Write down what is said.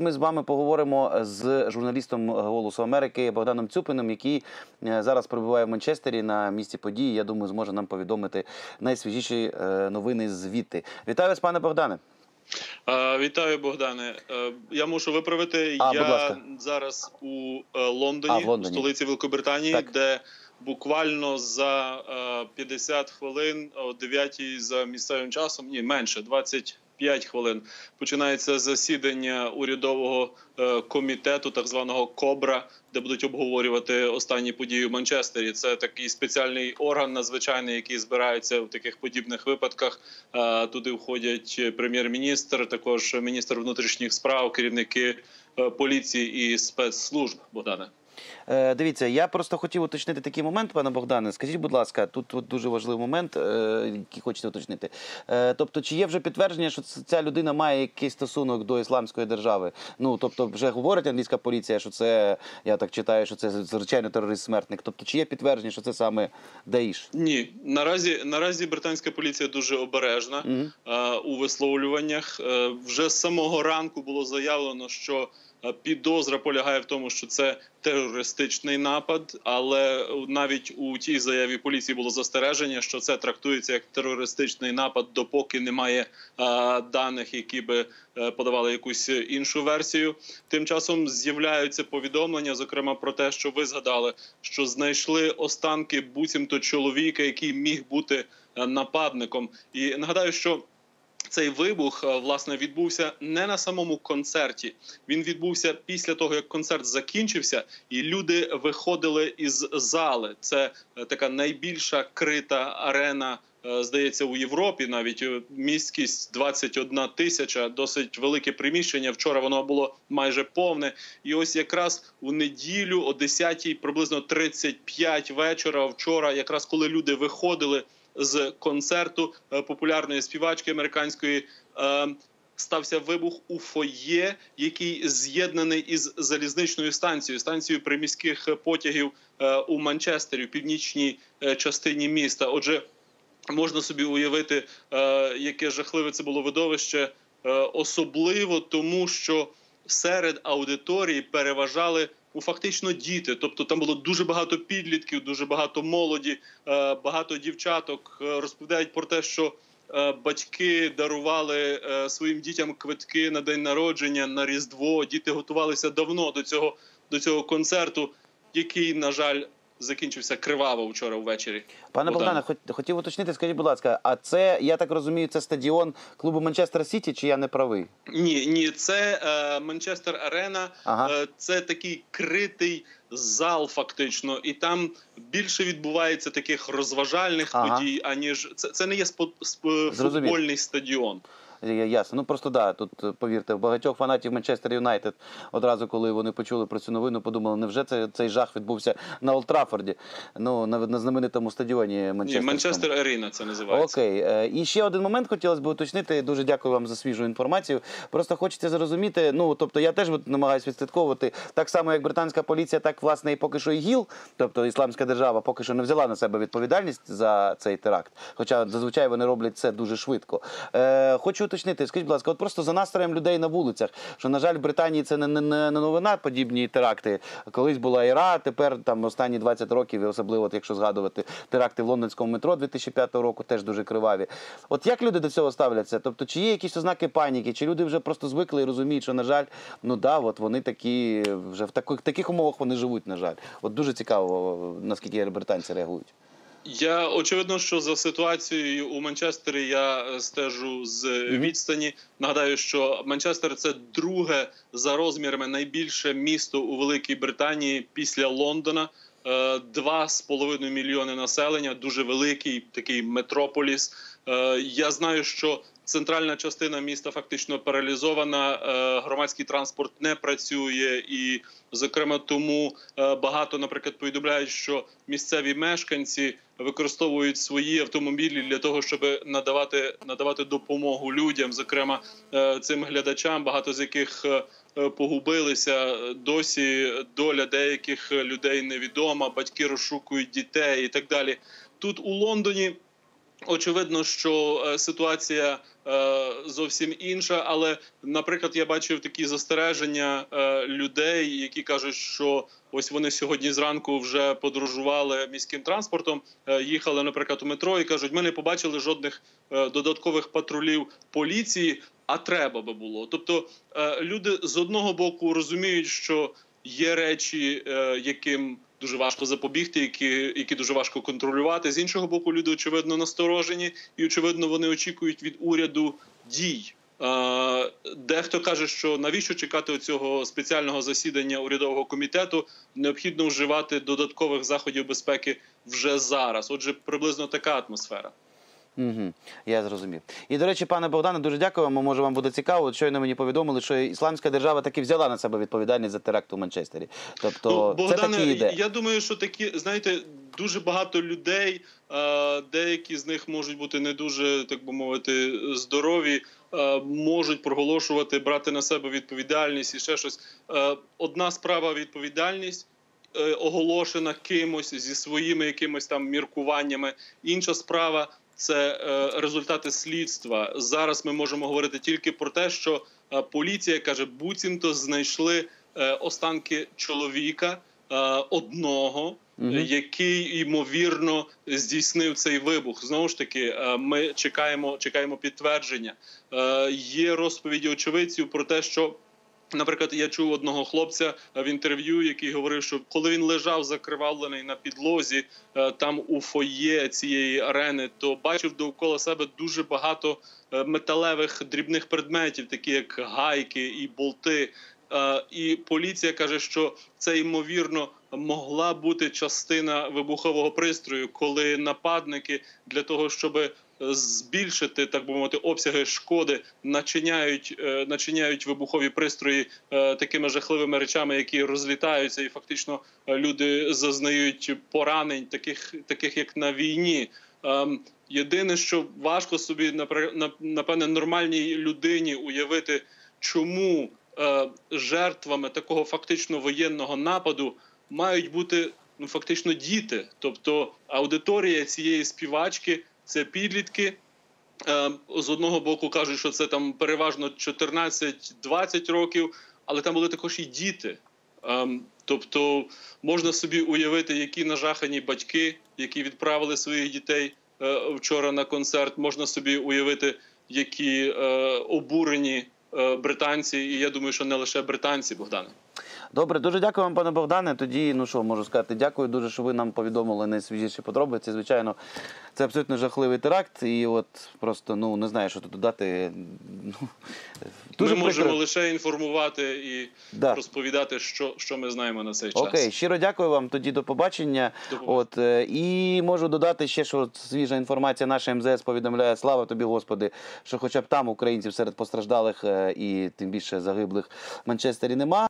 Ми з вами поговоримо з журналістом Голосу Америки Богданом Цюпином, який е, зараз перебуває в Манчестері на місці події. Я думаю, зможе нам повідомити найсвіжіші е, новини звідти. Вітаю вас, пане Богдане. Е, Вітаю, Богдане. Е, Я мушу виправити. А, я зараз у е, Лондоні, А, в Лондоні. у столиці Великобританії, Так. де буквально за е, 50 хвилин о 9 за місцевим часом, ні менше 25 хвилин. Починається засідання урядового е, комітету, так званого Кобра, де будуть обговорювати останні події в Манчестері. Це такий спеціальний орган, надзвичайний, який збирається в таких подібних випадках. Е, Туди входять прем'єр-міністр, також міністр внутрішніх справ, керівники е, поліції і спецслужб. Богдане. Е, Дивіться, я просто хотів уточнити такий момент, пане Богдане. Скажіть, будь ласка, тут, от дуже важливий момент, е, який хочете уточнити. Е, Тобто, чи є вже підтвердження, що ця людина має якийсь стосунок до ісламської держави? Ну тобто, вже говорить англійська поліція, що це я так читаю, що це звичайно терорист-смертник. Тобто, чи є підтвердження, що це саме Даїш? Ні, наразі наразі британська поліція дуже обережна е, у висловлюваннях. Е, вже з самого ранку було заявлено, що підозра полягає в тому, що це терористичний напад, але навіть у тій заяві поліції було застереження, що це трактується як терористичний напад, допоки немає е, даних, які би е, подавали якусь іншу версію. Тим часом з'являються повідомлення, зокрема про те, що ви згадали, що знайшли останки буцімто чоловіка, який міг бути е, нападником. І нагадаю, що цей вибух е, власне відбувся не на самому концерті. Він відбувся після того, як концерт закінчився, і люди виходили із зали. Це е, така найбільша крита арена. е, Здається, у Європі навіть міськість 21 тисяча, досить велике приміщення. Вчора воно було майже повне. І ось якраз у неділю, о 10 приблизно 35 вечора. Вчора, якраз коли люди виходили з концерту е, популярної співачки американської. е, Стався вибух у фоє, який з'єднаний із залізничною станцією, станцією приміських потягів е, у Манчестері, в північній частині міста. Отже, можна собі уявити, яке жахливе це було видовище, особливо тому, що серед аудиторії переважали фактично діти. Тобто там було дуже багато підлітків, дуже багато молоді, е, багато дівчаток Е, розповідають про те, що е, батьки дарували своїм дітям квитки на день народження, на Різдво. Діти готувалися давно до цього, до цього концерту, який, на жаль, закінчився криваво вчора ввечері. Пане Богдане. Богдане, хот- хотів уточнити, скажіть, будь ласка, а це я так розумію, це стадіон клубу Манчестер Сіті, чи я не правий? Ні, ні, це е, Манчестер Арена. Ага. Е, це такий критий зал, фактично, і там більше відбувається таких розважальних Ага. подій, аніж це, це не є спо, сп- футбольний стадіон. Ясно. Ну просто да, тут е, повірте, багатьох фанатів Манчестер Юнайтед одразу, коли вони почули про цю новину, подумали, невже це цей жах відбувся на Олд Траффорді, ну на, на знаменитому стадіоні Ні, Манчестер. Манчестер Арена це називається. Окей, Е, і ще один момент хотілося б уточнити. Дуже дякую вам за свіжу інформацію. Просто хочеться зрозуміти. Ну тобто, я теж намагаюся відслідковувати так само, як британська поліція, так власне і поки що і ГІЛ, тобто Ісламська держава, поки що не взяла на себе відповідальність за цей теракт. Хоча зазвичай вони роблять це дуже швидко. Е, хочу уточнити, скажіть, будь ласка, от просто за настроєм людей на вулицях, що на жаль, в Британії це не, не, не новина, подібні теракти. Колись була Іра, тепер там останні 20 років, і особливо, от, якщо згадувати теракти в лондонському метро 2005 року, теж дуже криваві. От як люди до цього ставляться? Тобто, чи є якісь ознаки паніки, чи люди вже просто звикли і розуміють, що на жаль, ну да, от вони такі вже в таких, таких умовах вони живуть, на жаль. От дуже цікаво, наскільки британці реагують. Я очевидно, що за ситуацією у Манчестері я е, стежу з відстані. Нагадаю, що Манчестер це друге за розмірами найбільше місто у Великій Британії після Лондона. Е, Два з половиною мільйони населення, дуже великий такий метрополіс. Е, Я знаю, що центральна частина міста фактично паралізована. е, Громадський транспорт не працює, і зокрема тому е, багато, наприклад, повідомляють, що місцеві мешканці використовують свої автомобілі для того, щоб надавати надавати допомогу людям, зокрема цим глядачам, багато з яких погубилися. Досі доля деяких людей невідома, батьки розшукують дітей і так далі. Тут у Лондоні. Очевидно, що е, ситуація е, зовсім інша. Але, наприклад, я бачив такі застереження е, людей, які кажуть, що ось вони сьогодні зранку вже подорожували міським транспортом, їхали, наприклад, у метро і кажуть, ми не побачили жодних додаткових патрулів поліції, а треба би було. Тобто люди з одного боку розуміють, що є речі, яким дуже важко запобігти, які, які дуже важко контролювати. З іншого боку, люди очевидно насторожені, і очевидно, вони очікують від уряду дій. Дехто каже, що навіщо чекати цього спеціального засідання урядового комітету? Необхідно вживати додаткових заходів безпеки вже зараз. Отже, приблизно така атмосфера. Угу, я зрозумів. І до речі, пане Богдане, дуже дякую вам. Може, вам буде цікаво. От Щойно мені повідомили, що ісламська держава таки взяла на себе відповідальність за теракт у Манчестері. Тобто, ну, це Богдане, такі йде. я думаю, що такі, знаєте, дуже багато людей, е, деякі з них можуть бути не дуже, так би мовити, здорові, е, можуть проголошувати, брати на себе відповідальність і ще щось. Е, Одна справа відповідальність. Оголошена кимось зі своїми якимись там міркуваннями. Інша справа це е, результати слідства. Зараз ми можемо говорити тільки про те, що е, поліція каже, буцімто знайшли е, останки чоловіка одного, який ймовірно здійснив цей вибух. Знову ж таки, ми чекаємо, чекаємо підтвердження. Є розповіді очевидців про те, що. Наприклад, я чув одного хлопця в інтерв'ю, який говорив, що коли він лежав закривавлений на підлозі е, там у фоє цієї арени, то бачив довкола себе дуже багато е, металевих дрібних предметів, такі як гайки і болти. Е, І поліція каже, що це ймовірно могла бути частина вибухового пристрою, коли нападники для того, щоб збільшити так би мовити обсяги шкоди, начиняють, е, начиняють вибухові пристрої е, такими жахливими речами, які розлітаються, і фактично е, люди зазнають поранень, таких, таких як на війні. Ем, Єдине, що важко собі напевне нормальній людині уявити, чому жертвами такого фактично воєнного нападу мають бути ну фактично діти. Тобто аудиторія цієї співачки це підлітки. Е, З одного боку кажуть, що це там переважно 14-20 років, але там були також і діти. Ем, Тобто можна собі уявити, які нажахані батьки, які відправили своїх дітей е, вчора на концерт. Можна собі уявити, які е, обурені е, британці, і я думаю, що не лише британці, Богдане. Добре, дуже дякую вам, пане Богдане. Тоді, ну що можу сказати, дякую дуже, що ви нам повідомили найсвіжіші подробиці. Звичайно, це абсолютно жахливий теракт. І от просто ну не знаю, що тут додати. Ну, дуже ми можемо прикро. лише інформувати і Да. розповідати, що, що ми знаємо на цей час. Окей, щиро дякую вам. Тоді до побачення. До побачення. От е, і можу додати ще, що свіжа інформація. Наша МЗС повідомляє слава тобі, Господи, що хоча б там українців серед постраждалих е, і тим більше загиблих в Манчестері нема.